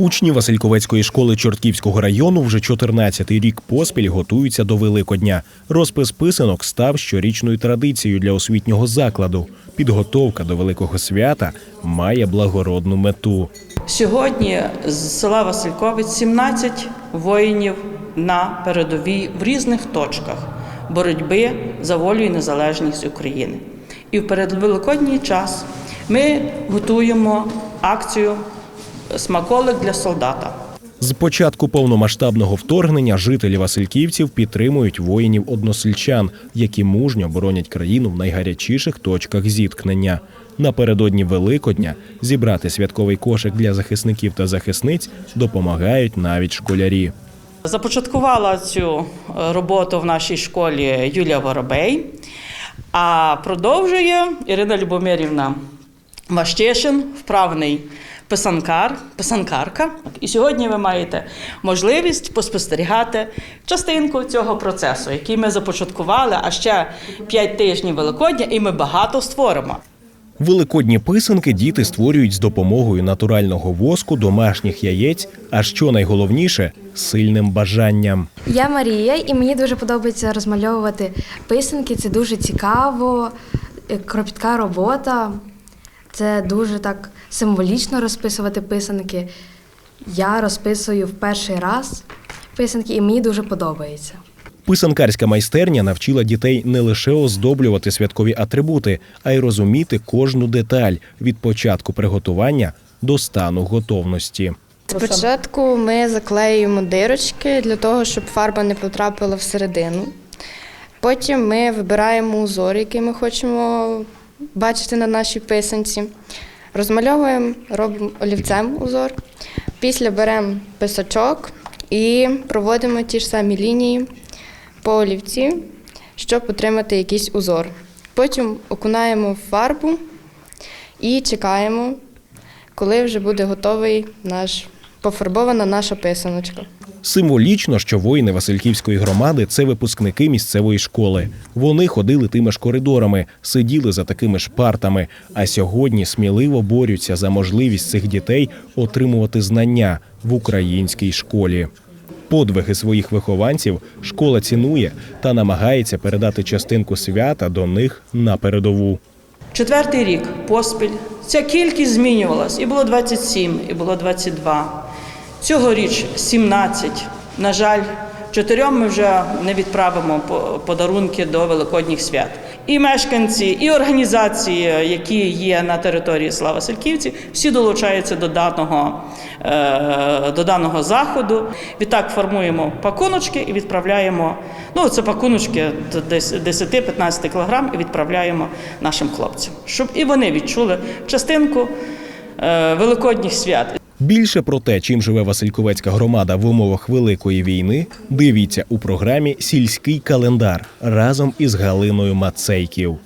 Учні Васильковецької школи Чортківського району вже 14-й рік поспіль готуються до Великодня. Розпис писанок став щорічною традицією для освітнього закладу. Підготовка до великого свята має благородну мету. Сьогодні з села Васильковець 17 воїнів на передовій в різних точках боротьби за волю і незалежність України. І в передвеликодній час ми готуємо акцію Смаколик для солдата. З початку повномасштабного вторгнення жителі Васильківців підтримують воїнів-односельчан, які мужньо боронять країну в найгарячіших точках зіткнення. Напередодні Великодня зібрати святковий кошик для захисників та захисниць допомагають навіть школярі. Започаткувала цю е, роботу в нашій школі Юлія Воробей, а продовжує Ірина Любомирівна Ващишин, вправний писанкар, писанкарка. І сьогодні ви маєте можливість поспостерігати частинку цього процесу, який ми започаткували, а ще 5 тижнів Великодня, і ми багато створимо. Великодні писанки діти створюють з допомогою натурального воску, домашніх яєць, а що найголовніше сильним бажанням. Я Марія, і мені дуже подобається розмальовувати писанки. Це дуже цікаво, е, кропітка робота. Це дуже так символічно розписувати писанки. Я розписую в перший раз писанки, і мені дуже подобається. Писанкарська майстерня навчила дітей не лише оздоблювати святкові атрибути, а й розуміти кожну деталь від початку приготування до стану готовності. Спочатку ми заклеюємо дирочки для того, щоб фарба не потрапила всередину. Потім ми вибираємо узор, який ми хочемо бачити на нашій писанці. Розмальовуємо, робимо олівцем узор. Після беремо писачок і проводимо ті ж самі лінії по олівці, щоб отримати якийсь узор. Потім окунаємо в фарбу і чекаємо, коли вже буде готовий наш пофарбована наша писаночка. Символічно, що воїни Васильківської громади це випускники місцевої школи. Вони ходили тими ж коридорами, сиділи за такими ж партами, а сьогодні сміливо борються за можливість цих дітей отримувати знання в українській школі. Подвиги своїх вихованців школа цінує та намагається передати частинку свята до них на передову. Четвертий рік поспіль. Ця кількість змінювалась. І було 27, і було 22. Цьогоріч 17. На жаль, чотирьом ми вже не відправимо по- подарунки до Великодніх свят. І мешканці, і організації, які є на території села Васильківці, всі долучаються до даного, е, до даного заходу. Відтак формуємо пакуночки і відправляємо. Ну, це пакуночки десь 10-15 кг і відправляємо нашим хлопцям, щоб і вони відчули частинку е, великодніх свят. Більше про те, чим живе Васильковецька громада в умовах великої війни, дивіться у програмі Сільський календар разом із Галиною Мацейків.